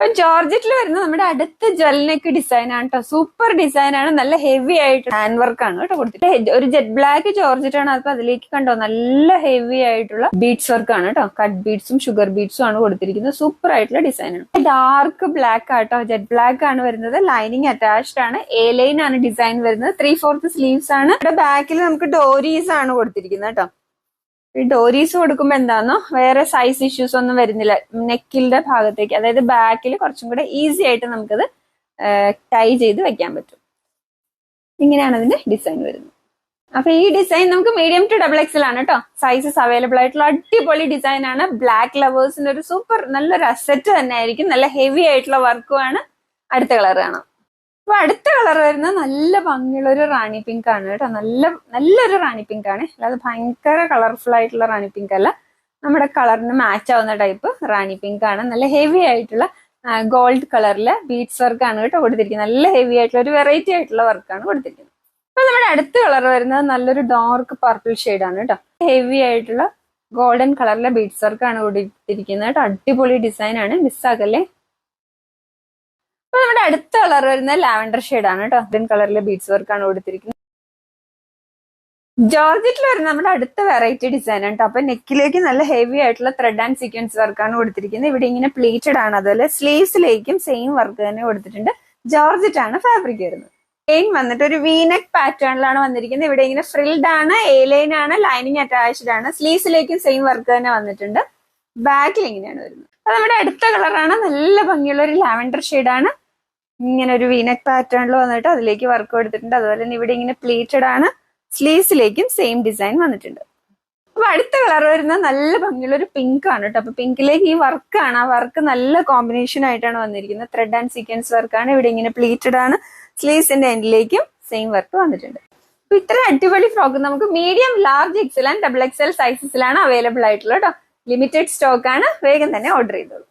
ഇപ്പൊ ജോർജറ്റിൽ വരുന്ന നമ്മുടെ അടുത്ത ജ്വലിനൊക്കെ ഡിസൈൻ ആണ് കേട്ടോ സൂപ്പർ ഡിസൈൻ ആണ്. നല്ല ഹെവി ആയിട്ട് ഹാൻഡ് വർക്ക് ആണ് കേട്ടോ കൊടുത്തിട്ട് ഒരു ജെറ്റ് ബ്ലാക്ക് ജോർജറ്റ് ആണ് അപ്പൊ അതിലേക്ക് കണ്ടോ? നല്ല ഹെവി ആയിട്ടുള്ള ബീഡ്സ് വർക്ക് ആണ് കേട്ടോ കട്ട് ബീഡ്സും ഷുഗർ ബീഡ്സും ആണ് കൊടുത്തിരിക്കുന്നത്. സൂപ്പർ ആയിട്ടുള്ള ഡിസൈൻ ആണ്. ഡാർക്ക് ബ്ലാക്ക് ആട്ടോ ജെറ്റ് ബ്ലാക്ക് ആണ് വരുന്നത്. ലൈനിങ് അറ്റാച്ച്ഡ് ആണ്. എ ലൈൻ ആണ് ഡിസൈൻ വരുന്നത്. ത്രീ ഫോർത്ത് സ്ലീവ്സ് ആണ്. ബാക്കിൽ നമുക്ക് ഡോരീസ് ആണ് കൊടുത്തിരിക്കുന്നത് കേട്ടോ ഈ ഡോരീസ് കൊടുക്കുമ്പോ എന്താന്നോ? വേറെ സൈസ് ഇഷ്യൂസ് ഒന്നും വരുന്നില്ല. നെക്കിന്റെ ഭാഗത്തേക്ക് അതായത് ബാക്കിൽ കുറച്ചും കൂടെ ഈസി ആയിട്ട് നമുക്കത് ടൈ ചെയ്ത് വെക്കാൻ പറ്റും. ഇങ്ങനെയാണ് അതിന്റെ ഡിസൈൻ വരുന്നത്. അപ്പൊ ഈ ഡിസൈൻ നമുക്ക് മീഡിയം ടു ഡബിൾ എക്സൽ ആണ് കേട്ടോ സൈസസ് അവൈലബിൾ ആയിട്ടുള്ള അടിപൊളി ഡിസൈൻ ആണ്. ബ്ലാക്ക് ലവേഴ്സിന്റെ ഒരു സൂപ്പർ നല്ലൊരു അസെറ്റ് തന്നെ ആയിരിക്കും നല്ല ഹെവി ആയിട്ടുള്ള വർക്കുമാണ് അടുത്ത കളർ കാണാം. അപ്പൊ അടുത്ത കളർ വരുന്നത് നല്ല ഭംഗിയുള്ള ഒരു റാണി പിങ്ക് ആണ് കേട്ടോ. നല്ല നല്ലൊരു റാണി പിങ്ക് ആണ്. അല്ലാതെ ഭയങ്കര കളർഫുൾ ആയിട്ടുള്ള റാണി പിങ്ക് അല്ല. നമ്മുടെ കളറിന് മാച്ച് ആവുന്ന ടൈപ്പ് റാണി പിങ്ക് ആണ്. നല്ല ഹെവി ആയിട്ടുള്ള ഗോൾഡ് കളറിലെ ബീഡ്സ് വർക്ക് ആണ് കേട്ടോ കൊടുത്തിരിക്കുന്നത്. നല്ല ഹെവി ആയിട്ടുള്ള ഒരു വെറൈറ്റി ആയിട്ടുള്ള വർക്കാണ് കൊടുത്തിരിക്കുന്നത്. അപ്പൊ നമ്മുടെ അടുത്ത കളർ വരുന്നത് നല്ലൊരു ഡാർക്ക് പർപ്പിൾ ആണ് കേട്ടോ. ഹെവി ആയിട്ടുള്ള ഗോൾഡൻ കളറിലെ ബീഡ്സ് വർക്ക് ആണ് കൊടുത്തിരിക്കുന്നത് കേട്ടോ. അടിപൊളി ഡിസൈൻ ആണ്. മിസ്സാക്കല്ലേ അപ്പൊ നമ്മുടെ അടുത്ത കളർ വരുന്നത് ലാവൻഡർ ആണ് കേട്ടോ. ഗ്രീൻ കളറിലെ ബീഡ്സ് വർക്ക് ആണ് കൊടുത്തിരിക്കുന്നത്. ജോർജറ്റിൽ വരുന്ന നമ്മുടെ അടുത്ത വെറൈറ്റി ഡിസൈൻ ആണ് അപ്പൊ നെക്കിലേക്ക് നല്ല ഹെവി ആയിട്ടുള്ള ത്രെഡ് ആൻഡ് സീക്വൻസ് വർക്കാണ് കൊടുത്തിരിക്കുന്നത്. ഇവിടെ ഇങ്ങനെ പ്ലീറ്റഡ് ആണ്. അതുപോലെ സ്ലീവ്സിലേക്കും സെയിം വർക്ക് തന്നെ കൊടുത്തിട്ടുണ്ട്. ജോർജറ്റ് ആണ് ഫാബ്രിക് വരുന്നത്. ലൈൻ വന്നിട്ട് ഒരു വീനക് പാറ്റേണിലാണ് വന്നിരിക്കുന്നത്. ഇവിടെ ഇങ്ങനെ ഫ്രിൽഡ് ആണ് എ ലൈൻ ആണ് ലൈനിങ് അറ്റാച്ച്ഡ് ആണ്. സ്ലീവ്സിലേക്കും സെയിം വർക്ക് തന്നെ വന്നിട്ടുണ്ട്. ബാക്കിൽ ഇങ്ങനെയാണ് വരുന്നത്. അത് നമ്മുടെ അടുത്ത കളറാണ് നല്ല ഭംഗിയുള്ള ഒരു ലാവൻഡർ ആണ് ഇങ്ങനെ ഒരു വീനക് പാറ്റേണിൽ വന്നിട്ട് അതിലേക്ക് വർക്ക് കൊടുത്തിട്ടുണ്ട് അതുപോലെ തന്നെ ഇവിടെ ഇങ്ങനെ പ്ലീറ്റഡ് ആണ്. സ്ലീവ്സിലേക്കും സെയിം ഡിസൈൻ വന്നിട്ടുണ്ട്. അപ്പൊ അടുത്ത കളർ വരുന്ന നല്ല ഭംഗിയുള്ള ഒരു പിങ്ക് ആണ് കേട്ടോ. അപ്പൊ പിങ്കിലേക്ക് ഈ വർക്കാണ് ആ വർക്ക് നല്ല കോമ്പിനേഷൻ ആയിട്ടാണ് വന്നിരിക്കുന്നത്. ത്രെഡ് ആൻഡ് സീക്വൻസ് വർക്കാണ് ഇവിടെ ഇങ്ങനെ പ്ലീറ്റഡ് ആണ്. സ്ലീവ്സിന്റെ എൻഡിലേക്കും സെയിം വർക്ക് വന്നിട്ടുണ്ട്. അപ്പൊ ഇത്ര അടിപൊളി ഫ്രോക്ക് നമുക്ക് medium large XL and double XL സൈസസിലാണ് available ആയിട്ടുള്ളത് കേട്ടോ. ലിമിറ്റഡ് സ്റ്റോക്ക് ആണ്. വേഗം തന്നെ ഓർഡർ ചെയ്തോളൂ.